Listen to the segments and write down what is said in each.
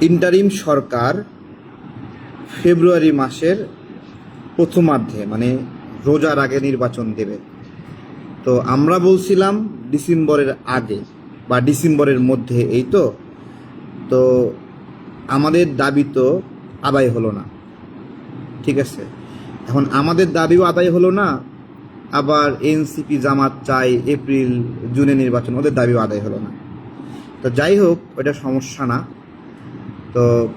Interim সরকার ফেব্রুয়ারি মাসের প্রথমার্ধে মানে রোজার আগে নির্বাচন দেবে। তো আমরা বলছিলাম ডিসেম্বরের আগে বা ডিসেম্বরের মধ্যে এই তো। তো আমাদের দাবি তো আদায় হলো না। ঠিক আছে? এখন আমাদের দাবিও আদায় হলো না, আবার এনসিপি জামাত চাই এপ্রিল, জুনে নির্বাচন, ওদের দাবিও আদায় হলো না। তো যাই হোক ওটা সমস্যা না। তো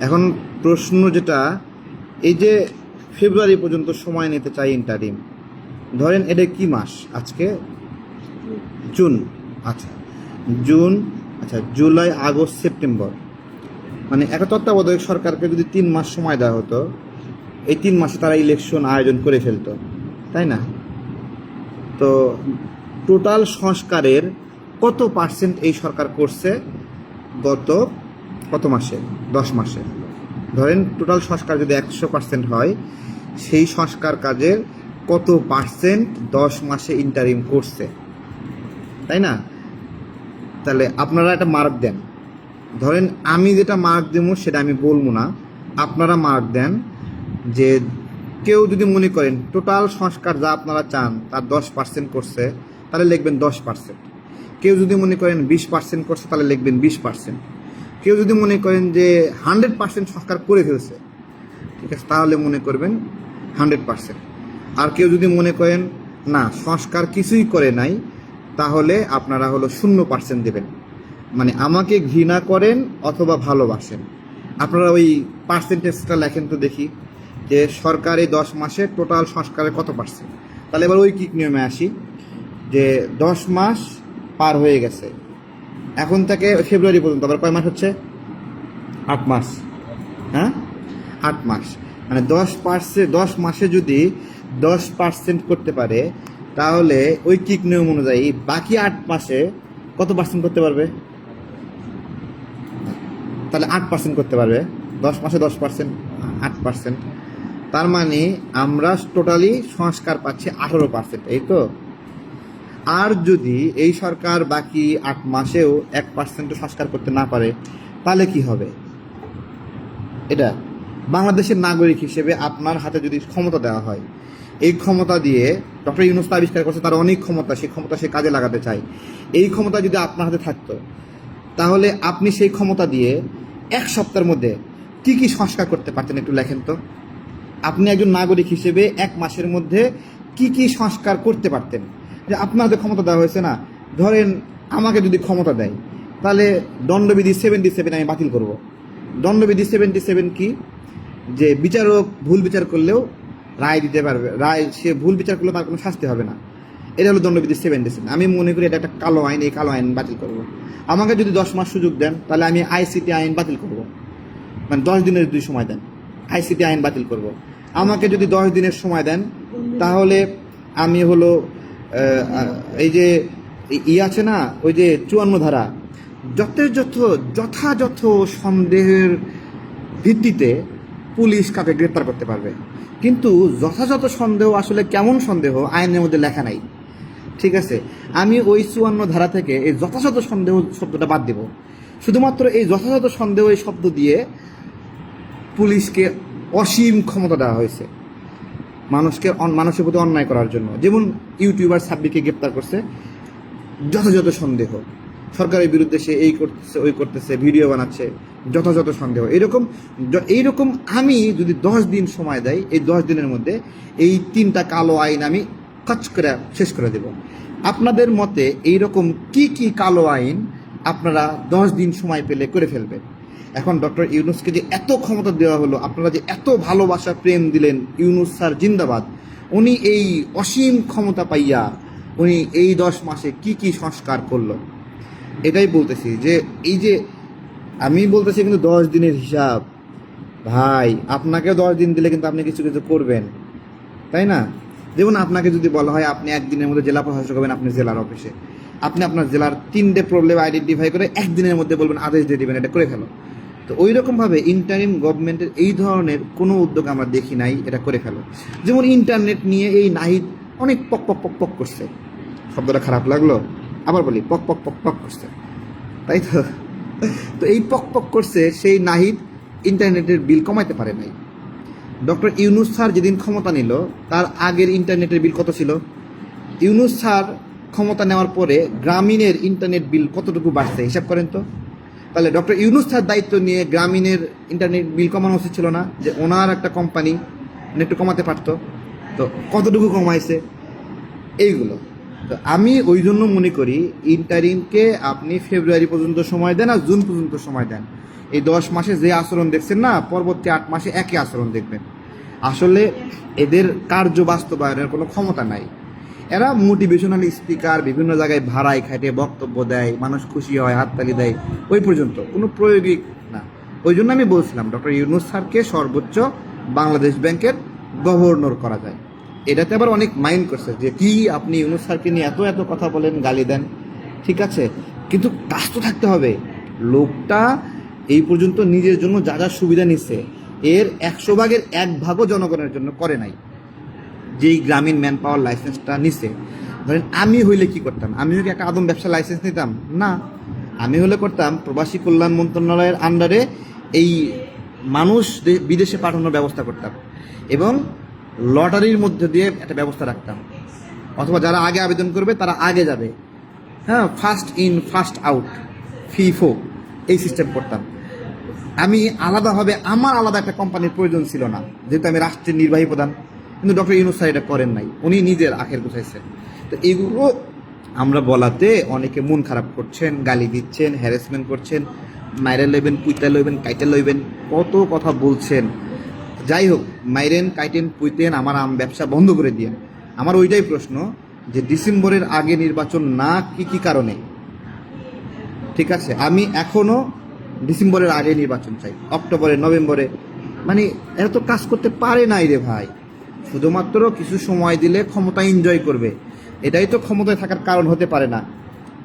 এখন প্রশ্ন যেটা, এই যে ফেব্রুয়ারি পর্যন্ত সময় নিতে চাই ইন্টারিম ধরেন এটা কি মাস? আজকে? জুন। আচ্ছা জুন আচ্ছা জুলাই, আগস্ট, সেপ্টেম্বর। মানে একটা তত্ত্বাবধায়ক সরকারকে যদি তিন মাস সময় দেওয়া হতো, এই তিন মাসে তারা ইলেকশন আয়োজন করে ফেলতো, তাই না? তো টোটাল সংস্কারের কত পার্সেন্ট এই সরকার করছে গত কত মাসে? দশ মাসে। ধরেন টোটাল সংস্কার যদি একশো পার্সেন্ট হয়, সেই সংস্কার কাজের কত পার্সেন্ট দশ মাসে ইন্টারিম করছে? তাই না? তাহলে আপনারা একটা মার্ক দেন। ধরেন আমি যেটা মার্ক দেবো সেটা আমি বলব না। আপনারা মার্ক দেন যে কেউ যদি মনে করেন টোটাল সংস্কার যা আপনারা চান, তার দশ পার্সেন্ট করছে, তাহলে লিখবেন দশ পার্সেন্ট কেউ যদি মনে করেন বিশ পার্সেন্ট করছে, তাহলে লিখবেন বিশ পার্সেন্ট কেউ যদি মনে করেন যে হান্ড্রেড পার্সেন্ট সংস্কার করে ফেলছে, ঠিক আছে, তাহলে মনে করবেন হান্ড্রেড পার্সেন্ট আর কেউ যদি মনে করেন, না, সংস্কার কিছুই করে নাই, তাহলে আপনারা হলো শূন্য পার্সেন্ট দেবেন। মানে আমাকে ঘৃণা করেন অথবা ভালোবাসেন। আপনারা ওই পার্সেন্টেজটা লেখেন তো দেখি, যে সরকার দশ মাসে টোটাল সংস্কারের কত পার্সেন্ট তাহলে এবার ওই কিক নিয়মে আসি, যে দশ মাস পার হয়ে গেছে। এখন থেকে ফেব্রুয়ারি পর্যন্ত আবার কয় মাস হচ্ছে? আট মাস। হ্যাঁ? আট মাস। মানে দশ পার্সেন্ট দশ মাসে যদি দশ পার্সেন্ট করতে পারে তাহলে ওই কিক নিয়ম অনুযায়ী বাকি আট মাসে কত পার্সেন্ট করতে পারবে? তাহলে আট পার্সেন্ট করতে পারবে। দশ মাসে দশ পার্সেন্ট আট পার্সেন্ট। তার মানে আমরা টোটালি সংস্কার পাচ্ছি আঠারো পার্সেন্ট এই তো? আর যদি এই সরকার বাকি আট মাসেও এক পার্সেন্টও সংস্কার করতে না পারে, তাহলে কি হবে? এটা বাংলাদেশের নাগরিক হিসেবে আপনার হাতে যদি ক্ষমতা দেওয়া হয়, এই ক্ষমতা দিয়ে ডক্টর ইউনুস আবিষ্কার করছে, তার অনেক ক্ষমতা, সেই ক্ষমতা সে কাজে লাগাতে চায়। এই ক্ষমতা যদি আপনার হাতে থাকতো, তাহলে আপনি সেই ক্ষমতা দিয়ে এক সপ্তাহের মধ্যে কি কি সংস্কার করতে পারতেন একটু লেখেন তো? আপনি একজন নাগরিক হিসেবে এক মাসের মধ্যে কি কি সংস্কার করতে পারতেন? যে আপনার হাতে ক্ষমতা দেওয়া হয়েছে না, ধরেন আমাকে যদি ক্ষমতা দেয়, তাহলে দণ্ডবিধি সেভেন্টি সেভেন আমি বাতিল করব। দণ্ডবিধি সেভেন্টি সেভেন কি? যে বিচারক ভুল বিচার করলেও রায় দিতে পারবে, রায়, সে ভুল বিচার করলে তার কোনো শাস্তি হবে না। এটা হলো দণ্ডবিধি সেভেন্টি সেভেন আমি মনে করি এটা একটা কালো আইন, এই কালো আইন বাতিল করব। আমাকে যদি দশ মাস সুযোগ দেন, তাহলে আমি আইসিটি আইন বাতিল করব। মানে দশ দিনের যদি সময় দেন আইসিটি আইন বাতিল করব। আমাকে যদি দশ দিনের সময় দেন, তাহলে আমি হলো এই যে ই আছে না, ওই যে চুয়ান্ন ধারা। যথাযথ যথাযথ সন্দেহের ভিত্তিতে পুলিশ কাকে গ্রেপ্তার করতে পারবে। কিন্তু যথাযথ সন্দেহ আসলে কেমন সন্দেহ, আইনের মধ্যে লেখা নাই। ঠিক আছে? আমি ওই চুয়ান্ন ধারা থেকে এই যথাযথ সন্দেহ শব্দটা বাদ দেব। শুধুমাত্র এই যথাযথ সন্দেহ এই শব্দ দিয়ে পুলিশকে অসীম ক্ষমতা দেওয়া হয়েছে। মানুষকে মানুষের প্রতি অন্যায় করার জন্য। যেমন ইউটিউবার সাব্বিরকে গ্রেপ্তার করছে, যথাযথ সন্দেহ। সরকারের বিরুদ্ধে সে এই করতেছে, ওই করতেছে, ভিডিও বানাচ্ছে, যথাযথ সন্দেহ। এরকম এইরকম আমি যদি দশ দিন সময় দেয় এই দশ দিনের মধ্যে এই তিনটা কালো আইন আমি কাজ করে, শেষ করে দেব। আপনাদের মতে এইরকম কি কি কালো আইন আপনারা দশ দিন সময় পেলে করে ফেলবেন? এখন ডক্টর ইউনুসকে যে এত ক্ষমতা দেওয়া হলো, আপনারা যে এত ভালোবাসা, প্রেম দিলেন ইউনুস স্যার জিন্দাবাদ। উনি এই অসীম ক্ষমতা পাইয়া উনি এই দশ মাসে কি কি সংস্কার করল? এটাই বলতেছি যে এই যে আমি বলতেছি কিন্তু দশ দিনের হিসাব। ভাই আপনাকে দশ দিন দিলে কিন্তু আপনি কিছু কিছু করবেন। তাই না? যেমন আপনাকে যদি বলা হয় আপনি একদিনের মধ্যে জেলা প্রশাসক হবেন, আপনি জেলার অফিসে। আপনি আপনার জেলার তিনটে প্রবলেম আইডেন্টিফাই করে একদিনের মধ্যে বলবেন, আদেশ দিয়ে দেবেন, এটা করে ফেলো। তো ওই রকমভাবে ইন্টারিম গভর্নমেন্টের এই ধরনের কোনো উদ্যোগ আমরা দেখি নাই, এটা করে ফেলো। যেমন ইন্টারনেট নিয়ে এই নাহিদ অনেক পক পক পক পক করছে। শব্দটা খারাপ লাগল, আবার বলি, পক পক পক পক করছে। তাই তো? তো এই পক পক করছে সেই নাহিদ ইন্টারনেটের বিল কমাইতে পারে নাই। ডক্টর ইউনুস স্যার যেদিন ক্ষমতা নিল, তার আগের ইন্টারনেটের বিল কত ছিল? ইউনুস স্যার ক্ষমতা নেওয়ার পরে গ্রামীণের ইন্টারনেট বিল কতটুকু বাড়ছে, হিসাব করেন তো? তাহলে ডক্টর ইউনুস স্যার দায়িত্ব নিয়ে গ্রামীণের ইন্টারনেট বিল কমানো উচিত ছিল না, যে ওনার একটা কোম্পানি একটু কমাতে পারতো। তো কতটুকু কমাইছে? এইগুলো। তো আমি ওই জন্য মনে করি ইন্টারিমকে আপনি ফেব্রুয়ারি পর্যন্ত সময় দেন আর জুন পর্যন্ত সময় দেন। এই দশ মাসে যে আচরণ দেখছেন না, পরবর্তী আট মাসে একই আচরণ দেখবেন। আসলে এদের কার্য বাস্তবায়নের কোনো ক্ষমতা নাই। এরা মোটিভেশনাল স্পিকার বিভিন্ন জায়গায় ভাড়ায় খাটে বক্তব্য দেয়, মানুষ খুশি হয়, হাততালি দেয়, ওই পর্যন্ত। কোনো প্রয়োগিক না। ওই জন্য আমি বলছিলাম, ডক্টর ইউনুস স্যারকে সর্বোচ্চ বাংলাদেশ ব্যাংকের গভর্নর করা যায়। এটাতে আবার অনেক মাইন্ড করছে যে, কি আপনি ইউনুস স্যারকে নিয়ে এত এত কথা বলেন, গালি দেন? ঠিক আছে, কিন্তু কাজ তো থাকতে হবে। লোকটা এই পর্যন্ত নিজের জন্য যা যা সুবিধা নিচ্ছে এর একশো ভাগের এক ভাগও জনগণের জন্য করে নাই। যেই গ্রামীণ ম্যান পাওয়ার লাইসেন্সটা নিছে, ধরেন আমি হইলে কি করতাম? আমিও কি একটা আদম ব্যবসা লাইসেন্স নিতাম? না। আমি হলে করতাম প্রবাসী কল্যাণ মন্ত্রণালয়ের আন্ডারে এই মানুষ বিদেশে পাঠানোর ব্যবস্থা করতাম এবং লটারির মধ্যে দিয়ে একটা ব্যবস্থা রাখতাম। অথবা যারা আগে আবেদন করবে তারা আগে যাবে। হ্যাঁ first in first out FIFO এই সিস্টেম করতাম। আমি আলাদাভাবে, আমার আলাদা একটা কোম্পানির প্রয়োজন ছিল না। যেহেতু আমি রাষ্ট্রের নির্বাহী প্রধান। কিন্তু ডক্টর ইউনুস স্যার এটা করেন নাই। উনি নিজের আখের গুছাইছেন। তো এগুলো আমরা বলাতে অনেকে মন খারাপ করছেন, গালি দিচ্ছেন হ্যারাসমেন্ট করছেন মাইরে লইবেন, পুইতা লইবেন, কাইটা লইবেন, কত কথা বলছেন। যাই হোক, মাইরেন, কাইটেন, পুইতেন, আমার আম ব্যবসা বন্ধ করে দিয়ে আমার ওইটাই প্রশ্ন যে ডিসেম্বরের আগে নির্বাচন না কি কি কারণে? ঠিক আছে, আমি এখনও ডিসেম্বরের আগে নির্বাচন চাই, অক্টোবরে, নভেম্বরে। মানে এরা তো কাজ করতে পারে নাই রে ভাই। শুধুমাত্র কিছু সময় দিলে ক্ষমতা এনজয় করবে। এটাই তো ক্ষমতায় থাকার কারণ হতে পারে না।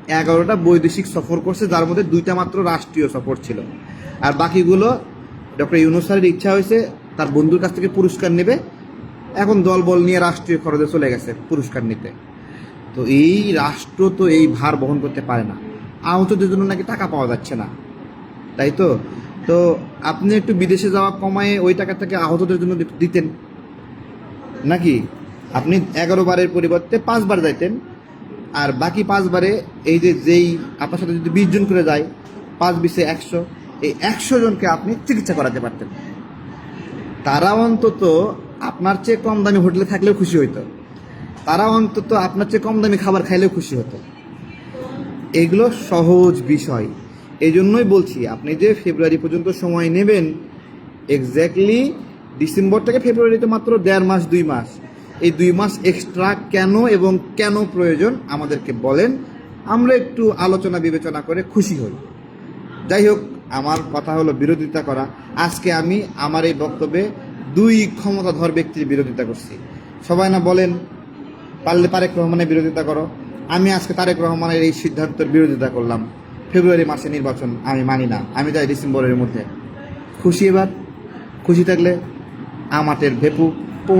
এগারোটা বৈদেশিক সফর করছে, যার মধ্যে দুইটা মাত্র রাষ্ট্রীয় সফর ছিল। আর বাকিগুলো ডক্টর ইউনুসারের ইচ্ছা হয়েছে, তার বন্ধুর কাছ থেকে পুরস্কার নেবে। এখন দল বল নিয়ে রাষ্ট্রীয় খরচে চলে গেছে পুরস্কার নিতে। তো এই রাষ্ট্র তো এই ভার বহন করতে পারে না। আহতদের জন্য নাকি টাকা পাওয়া যাচ্ছে না। তাই তো? তো আপনি একটু বিদেশে যাওয়া কমায় ওই টাকা থেকে আহতদের জন্য দিতেন। নাকি? আপনি এগারো বারের পরিবর্তে পাঁচবার যাইতেন। আর বাকি পাঁচবারে এই যে যেই আপনার সাথে যদি বিশ জন করে যায়, পাঁচ, বিশে, একশো, এই একশো জনকে আপনি চিকিৎসা করাতে পারতেন। তারা অন্তত আপনার চেয়ে কম দামি হোটেলে থাকলেও খুশি হইতো। তারা অন্তত আপনার চেয়ে কম দামি খাবার খাইলেও খুশি হতো। এগুলো সহজ বিষয়। এই জন্যই বলছি, আপনি যে ফেব্রুয়ারি পর্যন্ত সময় নেবেন এক্স্যাক্টলি ডিসেম্বর থেকে ফেব্রুয়ারিতে মাত্র দেড় মাস, দুই মাস। এই দুই মাস এক্সট্রা কেন এবং কেন প্রয়োজন আমাদেরকে বলেন। আমরা একটু আলোচনা বিবেচনা করে খুশি হই। যাই হোক, আমার কথা হলো বিরোধিতা করা। আজকে আমি আমার এই বক্তব্যে দুই ক্ষমতাধর ব্যক্তির বিরোধিতা করছি। সবাই না বলেন, পারলে তারেক রহমানের বিরোধিতা করো। আমি আজকে তারেক রহমানের এই সিদ্ধান্তের বিরোধিতা করলাম। ফেব্রুয়ারি মাসে নির্বাচন আমি মানি না। আমি যাই ডিসেম্বরের মধ্যে। খুশি এবার? খুশি থাকলে আমাদের ভেপু পো